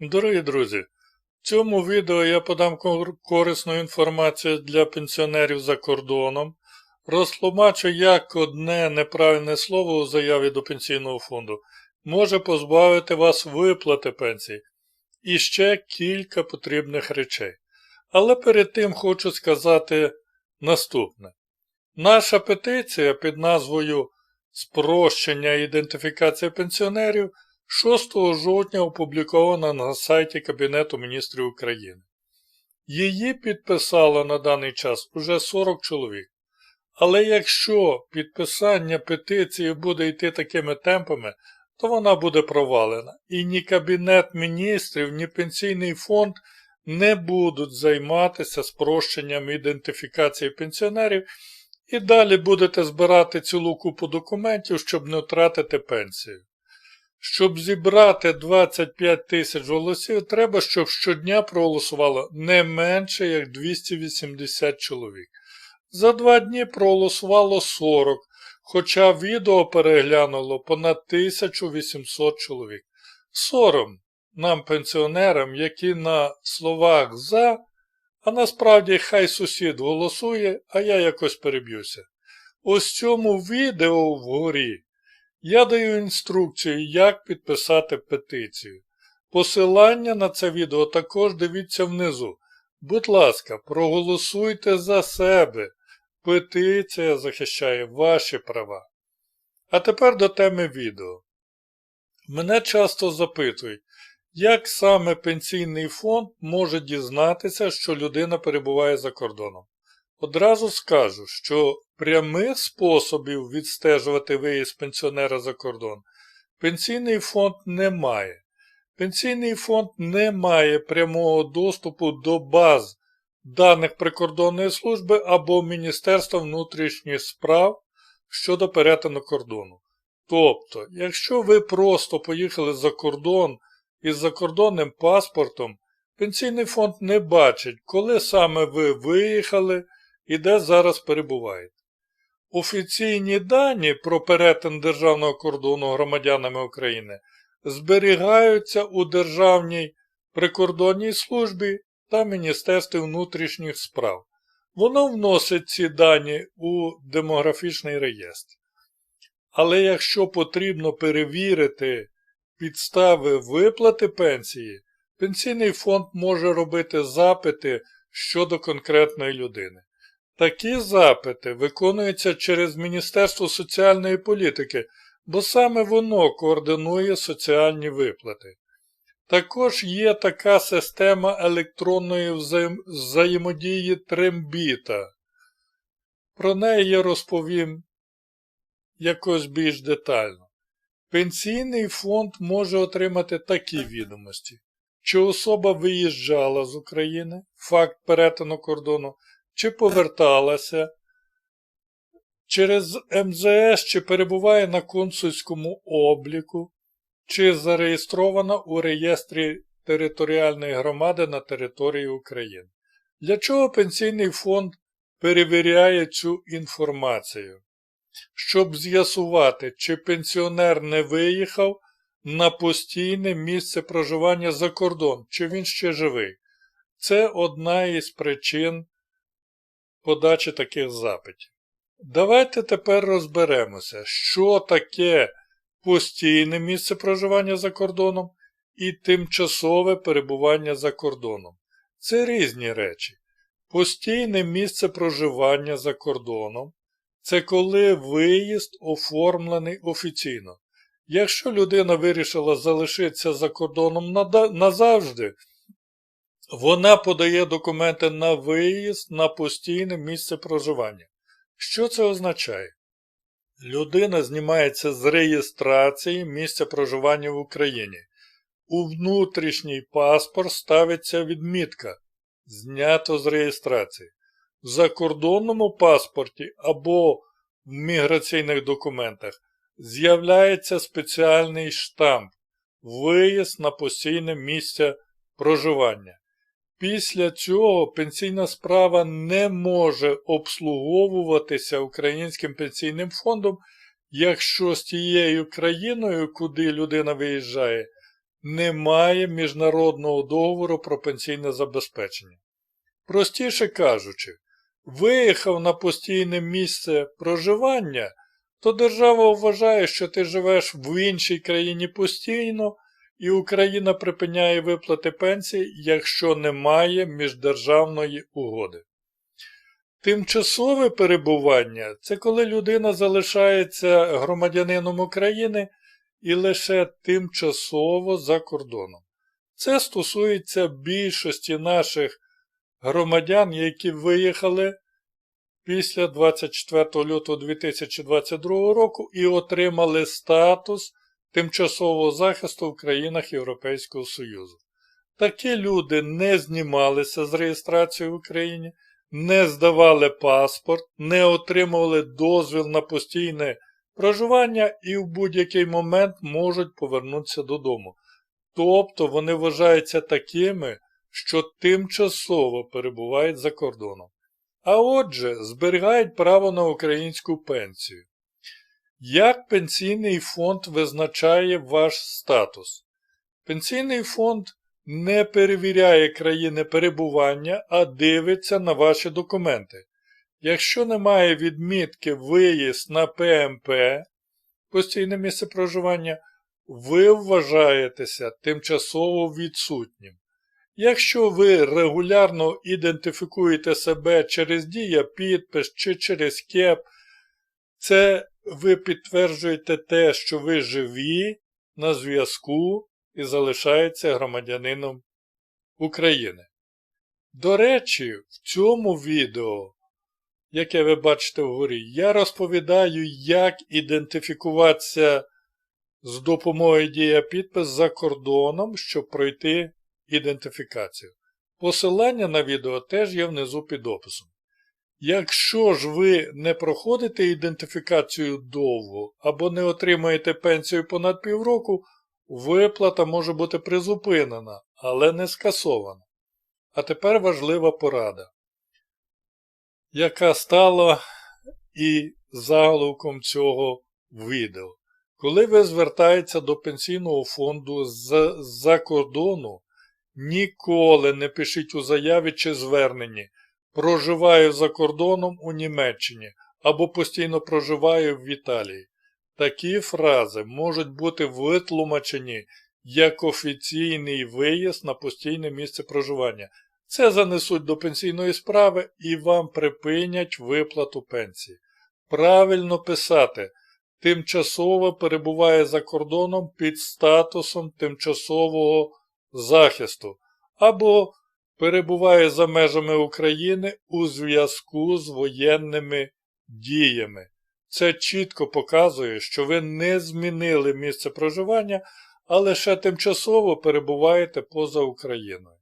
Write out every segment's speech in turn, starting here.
Дорогі друзі, в цьому відео я подам корисну інформацію для пенсіонерів за кордоном, розтлумачу, як одне неправильне слово у заяві до пенсійного фонду може позбавити вас виплати пенсії і ще кілька потрібних речей. Але перед тим хочу сказати наступне. Наша петиція під назвою Спрощення ідентифікації пенсіонерів 6 жовтня опублікована на сайті Кабінету міністрів України. Її підписало на даний час уже 40 чоловік. Але якщо підписання петиції буде йти такими темпами, то вона буде провалена. І ні Кабінет міністрів, ні пенсійний фонд не будуть займатися спрощенням ідентифікації пенсіонерів і далі будете збирати цілу купу документів, щоб не втратити пенсію. Щоб зібрати 25 тисяч голосів, треба, щоб щодня проголосувало не менше як 280 чоловік. За два дні проголосувало 40, хоча відео переглянуло понад 1800 чоловік. Сором нам, пенсіонерам, які на словах за, а насправді хай сусід голосує, а я якось переб'юся. Ось цьому відео вгорі я даю інструкцію, як підписати петицію. Посилання на це відео також дивіться внизу. Будь ласка, проголосуйте за себе. Петиція захищає ваші права. А тепер до теми відео. Мене часто запитують, як саме пенсійний фонд може дізнатися, що людина перебуває за кордоном. Одразу скажу, що прямих способів відстежувати виїзд пенсіонера за кордон пенсійний фонд не має. Пенсійний фонд не має прямого доступу до баз даних прикордонної служби або Міністерства внутрішніх справ щодо перетину кордону. Тобто, якщо ви просто поїхали за кордон із закордонним паспортом, пенсійний фонд не бачить, коли саме ви виїхали і де зараз перебуваєте. Офіційні дані про перетин державного кордону громадянами України зберігаються у Державній прикордонній службі та Міністерстві внутрішніх справ. Воно вносить ці дані у демографічний реєстр. Але якщо потрібно перевірити підстави виплати пенсії, пенсійний фонд може робити запити щодо конкретної людини. Такі запити виконуються через Міністерство соціальної політики, бо саме воно координує соціальні виплати. Також є така система електронної взаєм... взаємодії Трембіта. Про неї я розповім якось більш детально. Пенсійний фонд може отримати такі відомості, чи особа виїжджала з України, факт перетину кордону, чи поверталася через МЗС, чи перебуває на консульському обліку, чи зареєстрована у реєстрі територіальної громади на території України. Для чого пенсійний фонд перевіряє цю інформацію? Щоб з'ясувати, чи пенсіонер не виїхав на постійне місце проживання за кордон, чи він ще живий. Це одна із причин подачі таких запитів. Давайте тепер розберемося, що таке постійне місце проживання за кордоном і тимчасове перебування за кордоном. Це різні речі. Постійне місце проживання за кордоном це коли виїзд оформлений офіційно. Якщо людина вирішила залишитися за кордоном назавжди, вона подає документи на виїзд на постійне місце проживання. Що це означає? Людина знімається з реєстрації місця проживання в Україні. У внутрішній паспорт ставиться відмітка Знято з реєстрації. В закордонному паспорті або в міграційних документах з'являється спеціальний штамп Виїзд на постійне місце проживання. Після цього пенсійна справа не може обслуговуватися Українським пенсійним фондом, якщо з тією країною, куди людина виїжджає, немає міжнародного договору про пенсійне забезпечення. Простіше кажучи, виїхав на постійне місце проживання, то держава вважає, що ти живеш в іншій країні постійно, і Україна припиняє виплати пенсій, якщо немає міждержавної угоди. Тимчасове перебування це коли людина залишається громадянином України і лише тимчасово за кордоном. Це стосується більшості наших громадян, які виїхали після 24 лютого 2022 року і отримали статус тимчасового захисту в країнах Європейського Союзу. Такі люди не знімалися з реєстрації в Україні, не здавали паспорт, не отримували дозвіл на постійне проживання і в будь-який момент можуть повернутися додому. Тобто вони вважаються такими, що тимчасово перебувають за кордоном. А отже, зберігають право на українську пенсію. Як пенсійний фонд визначає ваш статус? Пенсійний фонд не перевіряє країни перебування, а дивиться на ваші документи. Якщо немає відмітки виїзд на ПМП, постійне місце проживання, ви вважаєтеся тимчасово відсутнім. Якщо ви регулярно ідентифікуєте себе через дія підпис чи через КЕП, це ви підтверджуєте те, що ви живі на зв'язку і залишаєтеся громадянином України. До речі, в цьому відео, яке ви бачите вгорі, я розповідаю, як ідентифікуватися з допомогою дія підпис за кордоном, щоб пройти ідентифікацію. Посилання на відео теж є внизу під описом. Якщо ж ви не проходите ідентифікацію довго або не отримаєте пенсію понад півроку, виплата може бути призупинена, але не скасована. А тепер важлива порада, яка стала і заголовком цього відео. Коли ви звертаєтеся до пенсійного фонду з-за кордону, ніколи не пишіть у заяві чи зверненні проживаю за кордоном у Німеччині або постійно проживаю в Італії. Такі фрази можуть бути витлумачені як офіційний виїзд на постійне місце проживання. Це занесуть до пенсійної справи і вам припинять виплату пенсії. Правильно писати, тимчасово перебуває за кордоном під статусом тимчасового захисту або перебуває за межами України у зв'язку з воєнними діями. Це чітко показує, що ви не змінили місце проживання, а лише тимчасово перебуваєте поза Україною.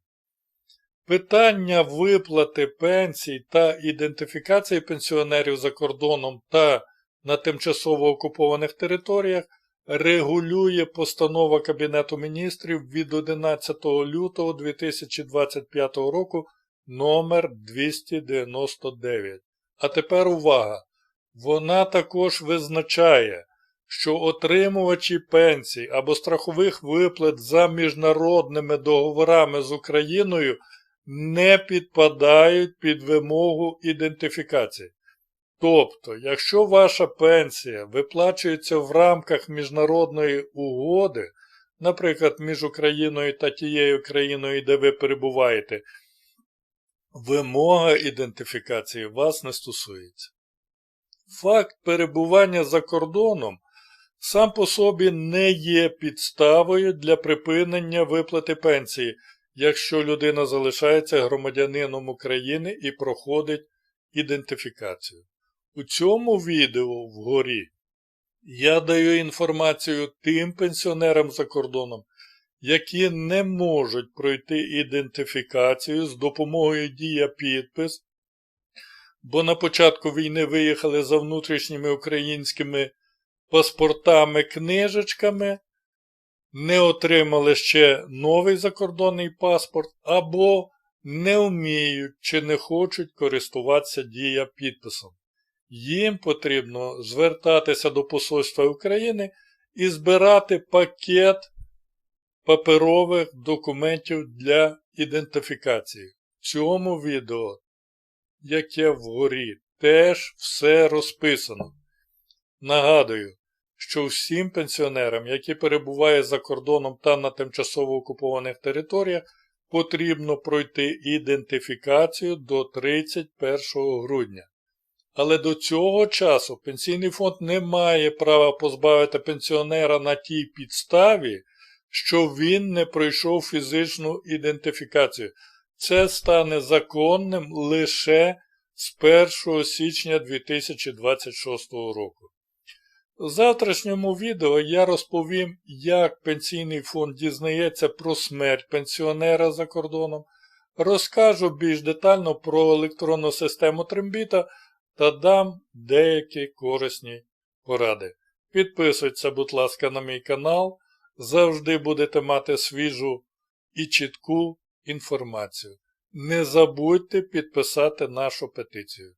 Питання виплати пенсій та ідентифікації пенсіонерів за кордоном та на тимчасово окупованих територіях регулює постанова Кабінету міністрів від 11 лютого 2025 року номер 299. А тепер увага! Вона також визначає, що отримувачі пенсій або страхових виплат за міжнародними договорами з Україною не підпадають під вимогу ідентифікації. Тобто, якщо ваша пенсія виплачується в рамках міжнародної угоди, наприклад, між Україною та тією країною, де ви перебуваєте, вимога ідентифікації вас не стосується. Факт перебування за кордоном сам по собі не є підставою для припинення виплати пенсії, якщо людина залишається громадянином України і проходить ідентифікацію. У цьому відео вгорі я даю інформацію тим пенсіонерам за кордоном, які не можуть пройти ідентифікацію з допомогою дія підпис, бо на початку війни виїхали за внутрішніми українськими паспортами-книжечками, не отримали ще новий закордонний паспорт, або не вміють чи не хочуть користуватися дія підписом їм потрібно звертатися до Посольства України і збирати пакет паперових документів для ідентифікації. В цьому відео, яке вгорі, теж все розписано. Нагадую, що всім пенсіонерам, які перебувають за кордоном та на тимчасово окупованих територіях, потрібно пройти ідентифікацію до 31 грудня. Але до цього часу Пенсійний фонд не має права позбавити пенсіонера на тій підставі, що він не пройшов фізичну ідентифікацію. Це стане законним лише з 1 січня 2026 року. В завтрашньому відео я розповім, як Пенсійний фонд дізнається про смерть пенсіонера за кордоном, розкажу більш детально про електронну систему Трембіта та дам деякі корисні поради. Підписуйтеся, будь ласка, на мій канал, завжди будете мати свіжу і чітку інформацію. Не забудьте підписати нашу петицію.